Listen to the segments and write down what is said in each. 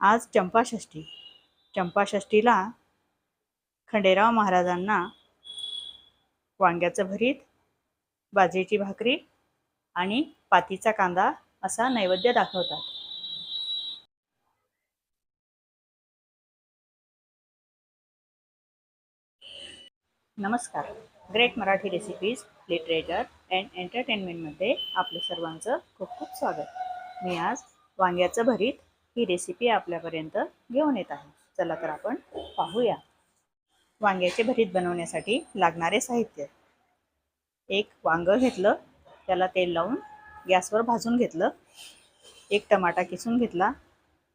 आज चंपाषष्ठी. चंपाषष्ठीला खंडेराव महाराजांना वांग्याचं भरीत बाजरीची भाकरी आणि पातीचा कांदा असा नैवेद्य दाखवतात. नमस्कार. Great Marathi recipes literature and एंटरटेनमेंटमध्ये आपलं सर्वांचं खूप खूप स्वागत. मी आज वांग्याचं भरीत ही रेसिपी आपल्यापर्यंत घेऊन येत आहे. चला तर आपण पाहूया. वांग्याचे भरीत बनवण्यासाठी लागणारे साहित्य. एक वांगं घेतलं त्याला तेल लावून गॅसवर भाजून घेतलं. एक टमाटा किसून घेतला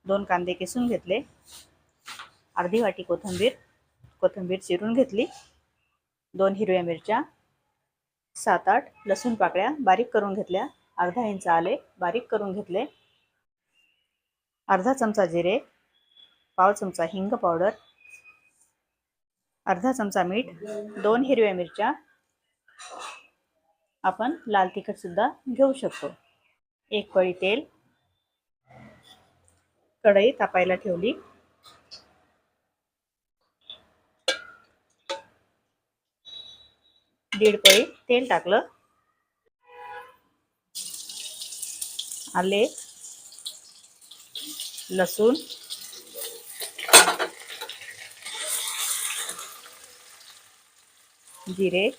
दोन कांदे किसून घेतले. अर्धी वाटी कोथिंबीर कोथिंबीर चिरून घेतली. दोन हिरव्या मिरच्या सात आठ लसूण पाकळ्या बारीक करून घेतल्या. अर्धा इंच आले बारीक करून घेतले. अर्धा चमचा जिरे पाव चमचा हिंग पावडर अर्धा चमचा मीठ दोन हिरव्या मिरच्या आपण लाल तिखट सुद्धा घेऊ शकतो. एक पळी तेल कढई तापायला ठेवली. दीड पळी तेल टाकलं. आले. लसूण. जिरे.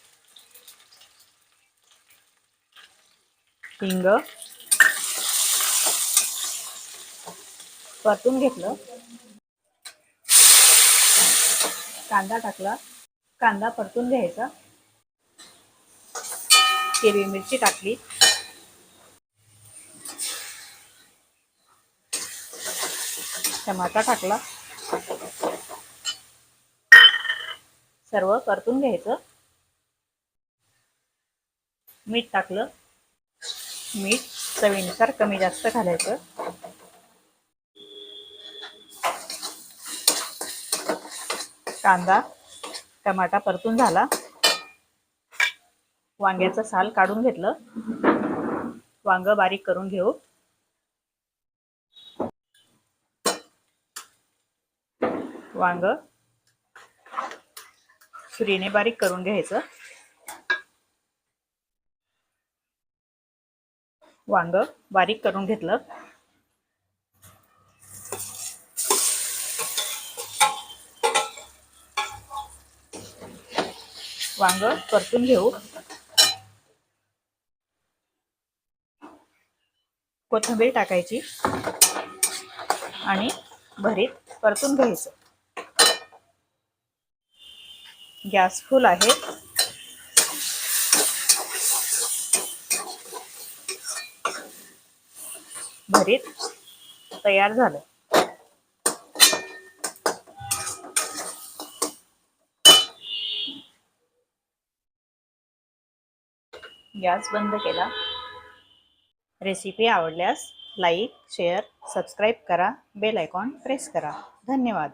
हिंग. परतून घेतलं. कांदा टाकला. कांदा परतून घ्यायचा. हिरवी मिरची टाकली. टमाटा टाकला. सर्व परतून घ्यायचं. मीठ टाकलं. मीठ चवीनुसार कमी जास्त घालायचं. कांदा टमाटा परतून झाला. वांग्याचं साल काढून घेतलं. वांग बारीक करून घेऊ. वांग. सुरीने बारीक करून घ्यायचं. वांग बारीक करून घेतलं. वांग परतून घेऊ. कोथिंबीर टाकायची आणि भरीत परतून घ्यायचं. गॅस फुल आहे. भरीत तयार झालं. गॅस बंद केला. रेसिपी आवडल्यास लाईक शेअर सबस्क्राईब करा. बेल आयकॉन प्रेस करा. धन्यवाद.